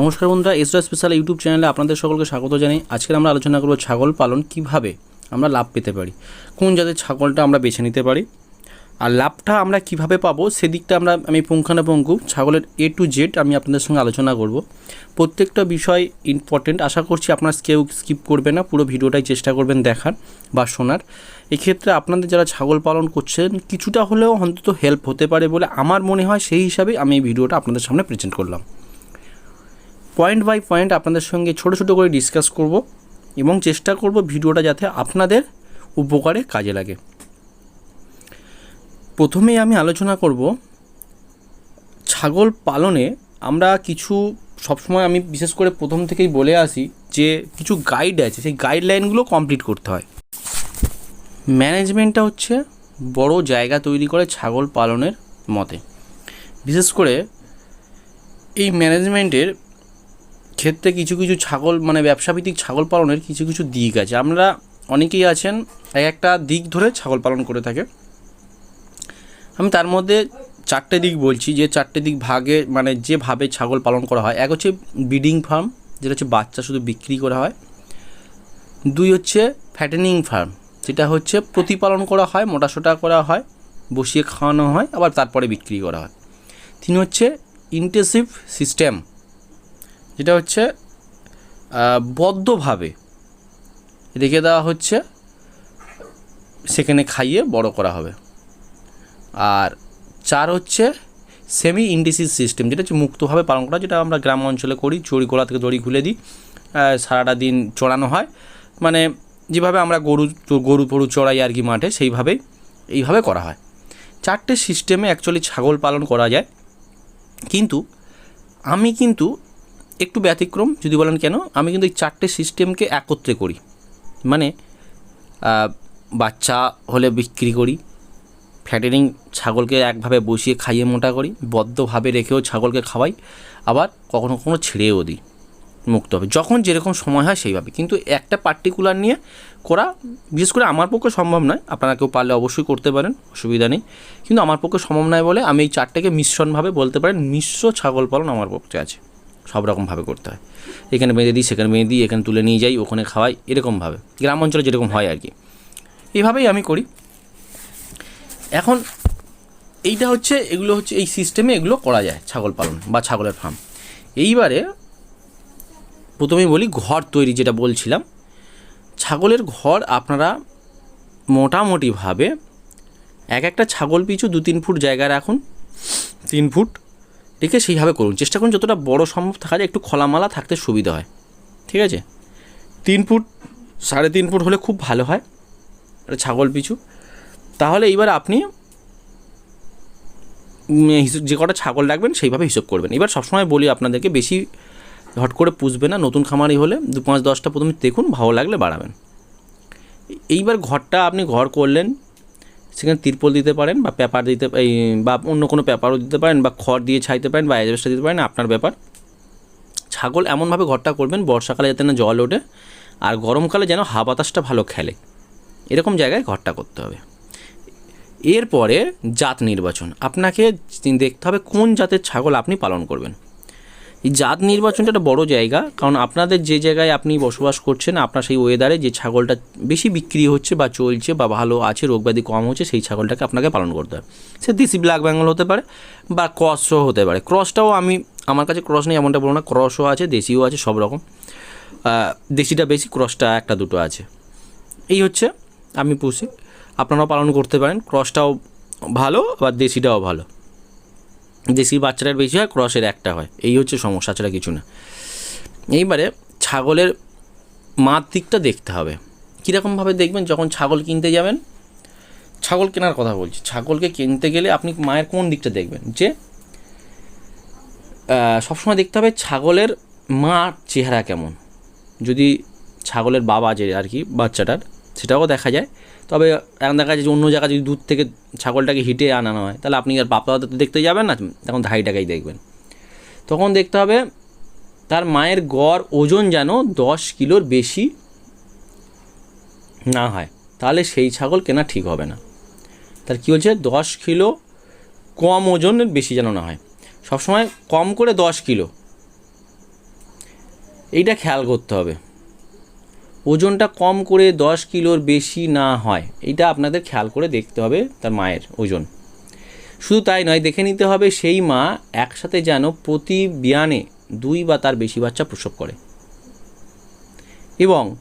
নমস্কার বন্ধুরা, এসরা special YouTube চ্যানেলে আপনাদের সকলকে স্বাগত জানাই। আজকে আমরা আলোচনা করব ছাগল পালন কীভাবে আমরা লাভ পেতে পারি, কোন জাতের ছাগলটা আমরা বেছে নিতে পারি, আর লাভটা আমরা কীভাবে পাবো সেদিকটা আমরা, আমি পুঙ্খানুপুঙ্খু ছাগলের এ টু জেড আমি আপনাদের সঙ্গে আলোচনা করব। প্রত্যেকটা বিষয় ইম্পর্টেন্ট আশা করছি আপনারা কেউ স্কিপ করবে না, পুরো ভিডিওটাই চেষ্টা করবেন দেখার বা শোনার। এক্ষেত্রে আপনাদের যারা ছাগল পালন করছেন, কিছুটা হলেও অন্তত হেল্প হতে পারে বলে আমার মনে হয়, সেই হিসাবে আমি এই ভিডিওটা আপনাদের সামনে প্রেজেন্ট করলাম। পয়েন্ট বাই পয়েন্ট আপনাদের সঙ্গে ছোট ছোট করে ডিসকাস করব এবং চেষ্টা করব ভিডিওটা যাতে আপনাদের উপকারে কাজে লাগে। প্রথমেই আমি আলোচনা করব ছাগল পালনে আমরা কিছু সবসময় আমি বিশেষ করে প্রথম থেকেই বলে আসি যে কিছু গাইড আছে, সেই গাইডলাইনগুলো কমপ্লিট করতে হয়। ম্যানেজমেন্টটা হচ্ছে বড় জায়গা তৈরি করে ছাগল পালনের মতে। বিশেষ করে এই ম্যানেজমেন্টের ক্ষেত্রে কিছু কিছু ছাগল মানে ব্যবসাভিত্তিক ছাগল পালনের কিছু কিছু দিক আছে। আমরা অনেকেই আছেন, এক একটা দিক ধরে ছাগল পালন করে থাকে। আমি তার মধ্যে চারটে দিক বলছি, যে চারটে দিক ভাগে মানে যেভাবে ছাগল পালন করা হয়। এক হচ্ছে ব্রিডিং ফার্ম, যেটা হচ্ছে বাচ্চা শুধু বিক্রি করা হয়। দুই হচ্ছে ফ্যাটেনিং ফার্ম, যেটা হচ্ছে প্রতিপালন করা হয়, মোটাসোটা করা হয়, বসিয়ে খাওয়ানো হয়, আবার তারপরে বিক্রি করা হয়। তিন হচ্ছে ইন্টেন্সিভ সিস্টেম যেটা হচ্ছে বদ্ধভাবে রেখে দেওয়া হচ্ছে, সেখানে খাইয়ে বড় করা হবে। আর চার হচ্ছে সেমি ইন্ডিসিস সিস্টেম যেটা হচ্ছে মুক্তভাবে পালন করা, যেটা আমরা গ্রাম অঞ্চলে করি, চড়ি গোড়া থেকে দড়ি খুলে দিই সারাটা দিন চড়ানো হয়। মানে যেভাবে আমরা গরু গরু ফরু চড়াই আর কি মাঠে, সেইভাবেই, এইভাবে করা হয়। চারটে সিস্টেমে অ্যাকচুয়ালি ছাগল পালন করা যায়। কিন্তু আমি কিন্তু একটু ব্যতিক্রম, যদি বলেন কেন? আমি কিন্তু এই চারটে সিস্টেমকে একত্রে করি। মানে বাচ্চা হলে বিক্রি করি ফ্যাটেনিং ছাগলকে একভাবে বসিয়ে খাইয়ে মোটা করি, বদ্ধভাবে রেখেও ছাগলকে খাওয়াই, আবার কখনো কখনো ছেড়েও দিই, মুক্ত হবে। যখন যেরকম সময় হয় সেইভাবে। কিন্তু একটা পার্টিকুলার নিয়ে করা, বিশেষ করে আমার পক্ষে সম্ভব নয়। আপনারা কেউ পারলে অবশ্যই করতে পারেন, অসুবিধা নেই। কিন্তু আমার পক্ষে সম্ভব নয় বলে আমি এই চারটেকে মিশ্রণভাবে বলতে পারেন, মিশ্র ছাগল পালন আমার পক্ষে আছে। সব রকমভাবে করতে হয়। এখানে বেঁধে দিই, সেখানে বেঁধে দিই, এখানে তুলে নিয়ে যাই, ওখানে খাওয়াই, এরকমভাবে। গ্রাম অঞ্চলে যেরকম হয় আর কি। এইভাবেই আমি করি। এখন এইটা হচ্ছে, এগুলো হচ্ছে, এই সিস্টেমে এগুলো করা যায় ছাগল পালন বা ছাগলের ফার্ম এইবারে প্রথমেই বলি, ঘর তৈরি যেটা বলছিলাম, ছাগলের ঘর আপনারা মোটামুটিভাবে এক একটা ছাগল পিছু দু তিন ফুট জায়গা রাখুন, তিন ফুট। রেখে সেইভাবে করুন। চেষ্টা করুন যতটা বড় সম্ভব থাকা যায়, একটু খোলামালা থাকতে সুবিধা হয়। ঠিক আছে? তিন ফুট, সাড়ে তিন ফুট হলে খুব ভালো হয়, একটা ছাগল পিছু। তাহলে এইবার আপনি যে কটা ছাগল রাখবেন, সেইভাবে হিসাব করবেন। এবার সবসময় বলি আপনাদেরকে, বেশি হট করে পুষবে না, নতুন খামারি হলে দু পাঁচ দশটা প্রথমে দেখুন, ভালো লাগলে বাড়াবেন। এইবার ঘরটা আপনি ঘর করলেন সেখানে তিরপল দিতে পারেন বা পেপার দিতে, এই, বা অন্য কোনো পেপারও দিতে পারেন বা খড় দিয়ে ছাইতে পারেন বা অ্যাজবেস্টার দিতে পারেন, আপনার ব্যাপার। ছাগল এমনভাবে ঘরটা করবেন, বর্ষাকালে যাতে না জল ওঠে, আর গরমকালে যেন হাওয়া বাতাসটা ভালো খেলে। এরকম জায়গায় ঘরটা করতে হবে। এরপরে জাত নির্বাচন। আপনাকে দেখতে হবে কোন জাতের ছাগল আপনি পালন করবেন। এই জাত নির্বাচনটা একটা বড় জায়গা, কারণ আপনাদের যে জায়গায় আপনি বসবাস করছেন, আপনার সেই ওয়েদারে যে ছাগলটা বেশি বিক্রি হচ্ছে বা চলছে বা ভালো আছে, রোগব্যাধি কম হচ্ছে, সেই ছাগলটাকে আপনাকে পালন করতে হবে। সে দেশি ব্ল্যাক বেঙ্গল হতে পারে বা ক্রসও হতে পারে। ক্রসটাও আমি, আমার কাছে ক্রস নেই, এমনটা বলব না ক্রসও আছে, দেশিও আছে, সব রকম। দেশিটা বেশি ক্রসটা একটা দুটো আছে। এই হচ্ছে আমি পুষি। আপনারাও পালন করতে পারেন ক্রসটাও ভালো বা দেশিটাও ভালো। দেশি বাচ্চাটার বেশি হয়, ক্রসের একটা হয়। এই হচ্ছে সমস্যা ছাড়া কিছু না। এইবারে ছাগলের মার দিকটা দেখতে হবে। কীরকমভাবে দেখবেন যখন ছাগল কিনতে যাবেন? ছাগল কেনার কথা বলছি। ছাগলকে কিনতে গেলে আপনি মায়ের কোন দিকটা দেখবেন? যে সবসময় দেখতে হবে ছাগলের মার চেহারা কেমন। যদি ছাগলের বাবা যে আর কি বাচ্চাটার, সেটাও দেখা যায়। তবে এখন দেখা যাচ্ছে অন্য জায়গায় যদি দূর থেকে ছাগলটাকে হিটে আনানো হয়, তাহলে আপনি আর বাপা তো দেখতে যাবেন না, তখন ধাইটাকেই দেখবেন। তখন দেখতে হবে তার মায়ের গড় ওজন যেন দশ কিলোর বেশি না হয়, তাহলে সেই ছাগল কেনা ঠিক হবে না। তার কী হচ্ছে দশ কিলো কম ওজনের বেশি যেন না হয়। সবসময় কম করে দশ কিলো। এইটা খেয়াল করতে হবে। ওজনটা কম করে দশ কিলোর বেশি না হয় এটা আপনাদের খেয়াল করে দেখতে হবে তার মায়ের ওজন। শুধু তাই নয়, দেখে নিতে হবে সেই মা একসাথে যেন প্রতি বিয়ানে দুই বা তার বেশি বাচ্চা প্রসব করে। এবং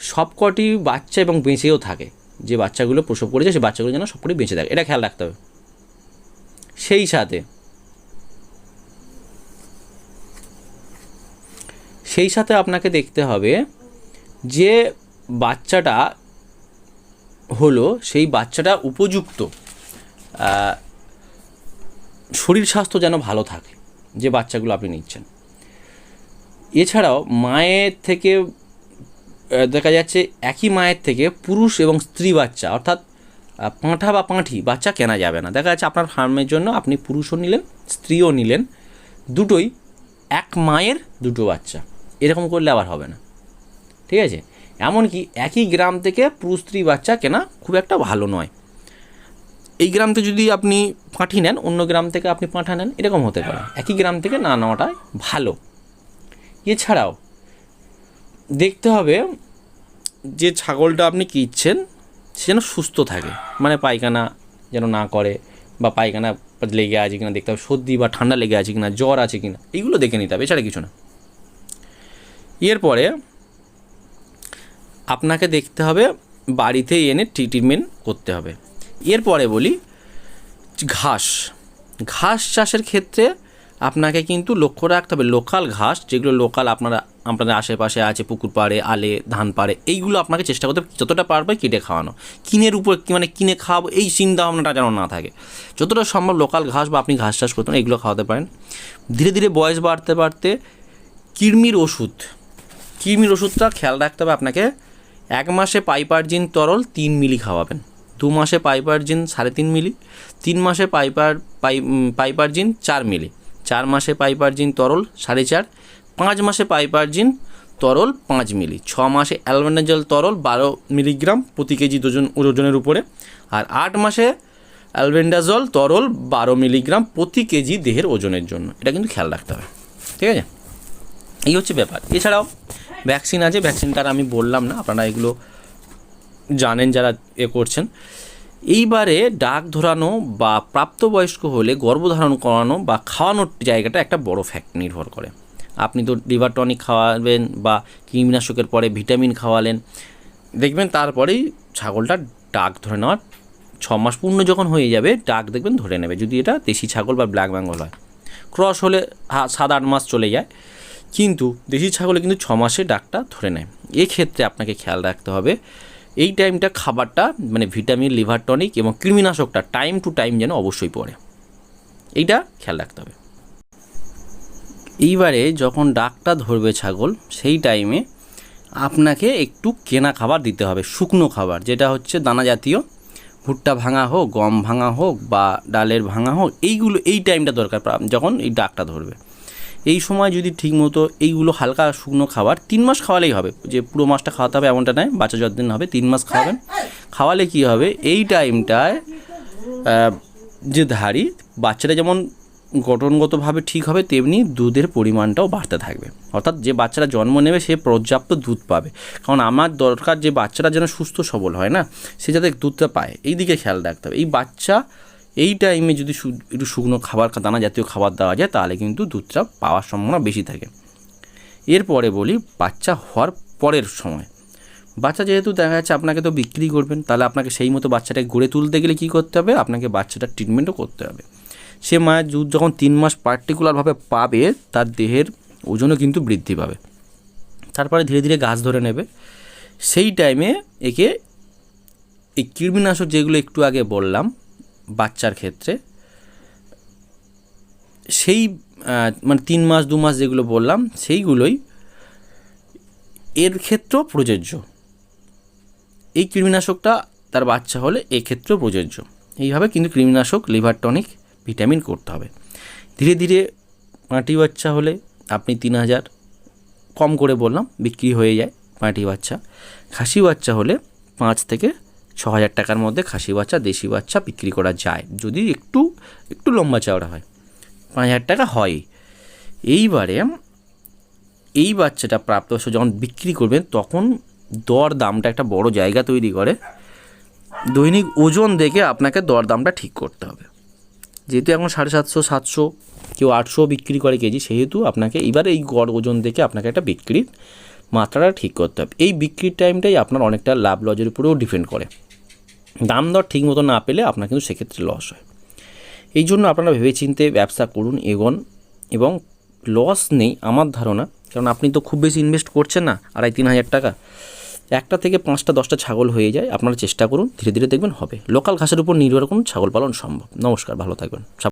সবকটি বাচ্চা এবং বেঁচেও থাকে, যে বাচ্চাগুলো প্রসব করেছে সেই বাচ্চাগুলো যেন সবকটি বেঁচে থাকে, এটা খেয়াল রাখতে হবে। সেই সাথে সেই সাথে আপনাকে দেখতে হবে যে বাচ্চাটা হলো, সেই বাচ্চাটা উপযুক্ত শরীর স্বাস্থ্য যেন ভালো থাকে, যে বাচ্চাগুলো আপনি নিচ্ছেন। এছাড়াও মায়ের থেকে দেখা যাচ্ছে একই মায়ের থেকে পুরুষ এবং স্ত্রী বাচ্চা, অর্থাৎ পাঁঠা বা পাঁঠি বাচ্চা কেনা যাবে না। দেখা যাচ্ছে আপনার ফার্মের জন্য আপনি পুরুষও নিলেন, স্ত্রীও নিলেন, দুটোই এক মায়ের দুটো বাচ্চা। এরকম করলে আবার হবে না। ঠিক আছে? এমনকি একই গ্রাম থেকে পুরুষ স্ত্রী বাচ্চা কেনা খুব একটা ভালো নয়। এই গ্রাম থেকে যদি আপনি পাঁঠি নেন, অন্য গ্রাম থেকে আপনি পাঁঠা নেন, এরকম হতে পারে। একই গ্রাম থেকে না নেওয়াটাই ভালো। এছাড়াও দেখতে হবে যে ছাগলটা আপনি কিনছেন, সে যেন সুস্থ থাকে। মানে পায়খানা যেন না করে বা পায়খানা লেগে আছে কিনা দেখতে হবে, সর্দি বা ঠান্ডা লেগে আছে কিনা, জ্বর আছে কিনা, এইগুলো দেখে নিতে হবে, এছাড়া কিছু না। এরপরে আপনাকে দেখতে হবে, বাড়িতে এনে ট্রিটমেন্ট করতে হবে। এরপরে বলি, ঘাস। ঘাস চাষের ক্ষেত্রে আপনাকে কিন্তু লক্ষ্য রাখতে হবে লোকাল ঘাস, যেগুলো লোকাল আপনারা, আপনাদের আশেপাশে আছে, পুকুর পাড়ে, আলে, ধান পাড়ে, এইগুলো আপনাকে চেষ্টা করতে যতটা পারবে কেটে খাওয়ানো। কিনের উপর মানে কিনে খাওয়াবো, এই চিন্তা ভাবনাটা যেন না থাকে। যতটা সম্ভব লোকাল ঘাস বা আপনি ঘাস চাষ করতেন এইগুলো খাওয়াতে পারেন। ধীরে ধীরে বয়স বাড়তে বাড়তে কৃমির ওষুধ, কৃমির ওষুধটা খেয়াল রাখতে হবে আপনাকে এক মাসে পাইপারজিন তরল তিন মিলি খাওয়াবেন। দু মাসে পাইপারজিন সাড়ে তিন মিলি, তিন মাসে পাইপার, পাই পাইপারজিন চার মিলি, চার মাসে পাইপারজিন তরল সাড়ে চার, পাঁচ মাসে পাইপারজিন তরল পাঁচ মিলি, ছ মাসে অ্যালবেন্ডাজল তরল বারো মিলিগ্রাম প্রতি কেজি ওজন ওজনের উপরে, আর আট মাসে অ্যালবেন্ডাজল তরল বারো মিলিগ্রাম প্রতি কেজি দেহের ওজনের জন্য। এটা কিন্তু খেয়াল রাখতে হবে। ঠিক আছে? এই হচ্ছে ব্যাপার। এছাড়াও ভ্যাকসিন আছে ভ্যাকসিনটা আমি বললাম না, আপনারা এগুলো জানেন যারা এ করছেন। এইবারে ডাক ধরানো বা প্রাপ্তবয়স্ক হলে গর্ভধারণ করানো বা খাওয়ানোর জায়গাটা একটা বড় ফ্যাক্ট নির্ভর করে। আপনি তো লিভার টনিক খাওয়াবেন বা কীটনাশকের পরে ভিটামিন খাওয়ালেন। দেখবেন তারপরেই ছাগলটা ডাক ধরে নেওয়ার ছ মাস পূর্ণ যখন হয়ে যাবে, ডাক দেখবেন ধরে নেবে। যদি এটা দেশি ছাগল বা ব্ল্যাক বেঙ্গল হয়। ক্রস হলে সাত আট মাস চলে যায়। কিন্তু দেশি ছাগলে কিন্তু ছ মাসে ডাকটা ধরে নেয়। এক্ষেত্রে আপনাকে খেয়াল রাখতে হবে, এই টাইমটা খাবারটা মানে ভিটামিন, লিভার টনিক এবং কৃমিনাশকটা টাইম টু টাইম যেন অবশ্যই পড়ে। এইটা খেয়াল রাখতে হবে। এইবারে যখন ডাকটা ধরবে ছাগল, সেই টাইমে আপনাকে একটু কেনা খাবার দিতে হবে, শুকনো খাবার। যেটা হচ্ছে দানা জাতীয়, ভুট্টা ভাঙা হোক, গম ভাঙা হোক বা ডালের ভাঙা হোক, এইগুলো, এই টাইমটা দরকার। যখন এই ডাকটা ধরবে। এই সময় যদি ঠিকমতো এইগুলো হালকা শুকনো খাবার, তিন মাস খাওয়ালেই হবে। যে পুরো মাসটা খাওয়াতে হবে এমনটা নয়, বাচ্চা যতদিন হবে তিন মাস খাওয়াবেন। খাওয়ালে কি হবে? এই টাইমটায় যে ধাড়ি, বাচ্চাটা যেমন গঠনগতভাবে ঠিক হবে, তেমনি দুধের পরিমাণটাও বাড়তে থাকবে। অর্থাৎ যে বাচ্চারা জন্ম নেবে, সে পর্যাপ্ত দুধ পাবে। কারণ আমার দরকার যে বাচ্চারা যেন সুস্থ সবল হয় না, সে যাতে দুধটা পায়। এই দিকে খেয়াল রাখতে হবে। এই বাচ্চা এই টাইমে যদি একটু শুকনো খাবার দানা জাতীয় খাবার দেওয়া যায়, তাহলে কিন্তু দুধটা পাওয়ার সম্ভাবনা বেশি থাকে। এরপরে বলি বাচ্চা হওয়ার পরের সময়। বাচ্চা যেহেতু দেখা যাচ্ছে আপনাকে তো বিক্রি করবেন, তাহলে আপনাকে সেই মতো বাচ্চাটাকে গড়ে তুলতে গেলে কী করতে হবে? আপনাকে বাচ্চাটার ট্রিটমেন্টও করতে হবে। সে মায়ের দুধ যখন তিন মাস পার্টিকুলারভাবে পাবে, তার দেহের ওজনও কিন্তু বৃদ্ধি পাবে। তারপরে ধীরে ধীরে গাছ ধরে নেবে। সেই টাইমে একে এই কৃমিনাশক যেগুলো একটু আগে বললাম বাচ্চার ক্ষেত্রে। সেই মানে তিন মাস, দু মাস যেগুলো বললাম, সেইগুলোই এর ক্ষেত্রেও প্রযোজ্য। এই কৃমিনাশকটা তার বাচ্চা হলে এক্ষেত্রেও প্রযোজ্য। এইভাবে কিন্তু কৃমিনাশক, লিভার টনিক, ভিটামিন করতে হবে। ধীরে ধীরে মাটি বাচ্চা হলে আপনি তিন হাজার, কম করে বললাম, বিক্রি হয়ে যায় মাটি বাচ্চা। খাসি বাচ্চা হলে পাঁচ থেকে ছ হাজার টাকার মধ্যে খাসি বাচ্চা, দেশি বাচ্চা বিক্রি করা যায়। যদি একটু একটু লম্বা চওড়া হয়। পাঁচ হাজার টাকা হয় এইবারে, এই বাচ্চাটা প্রাপ্তবয়স্ক যখন বিক্রি করবেন, তখন দর দামটা একটা বড় জায়গা তৈরি করে। দৈনিক ওজন দেখে আপনাকে দর দামটা ঠিক করতে হবে। যেহেতু এখন সাড়ে সাতশো সাতশো, কেউ আটশো বিক্রি করে কেজি, সেহেতু আপনাকে এবার এই গড় ওজন দেখে আপনাকে একটা বিক্রির মাত্রাটা ঠিক করতে হবে। এই বিক্রির টাইমটাই আপনার অনেকটা লাভ লজের উপরেও ডিপেন্ড করে। দাম দর ঠিক মতো না পেলে আপনার কিন্তু সেক্ষেত্রে লস হয়। এই জন্য আপনারা ভেবেচিন্তে ব্যবসা করুন, এগোন এবং লস নেই আমার ধারণা, কারণ আপনি তো খুব বেশি ইনভেস্ট করছেন না, আড়াই তিন হাজার টাকা। একটা থেকে পাঁচটা, দশটা ছাগল হয়ে যায়, আপনারা চেষ্টা করুন, ধীরে ধীরে দেখবেন হবে। লোকাল ঘাসের উপর নির্ভর করুন, ছাগল পালন সম্ভব। নমস্কার, ভালো থাকবেন।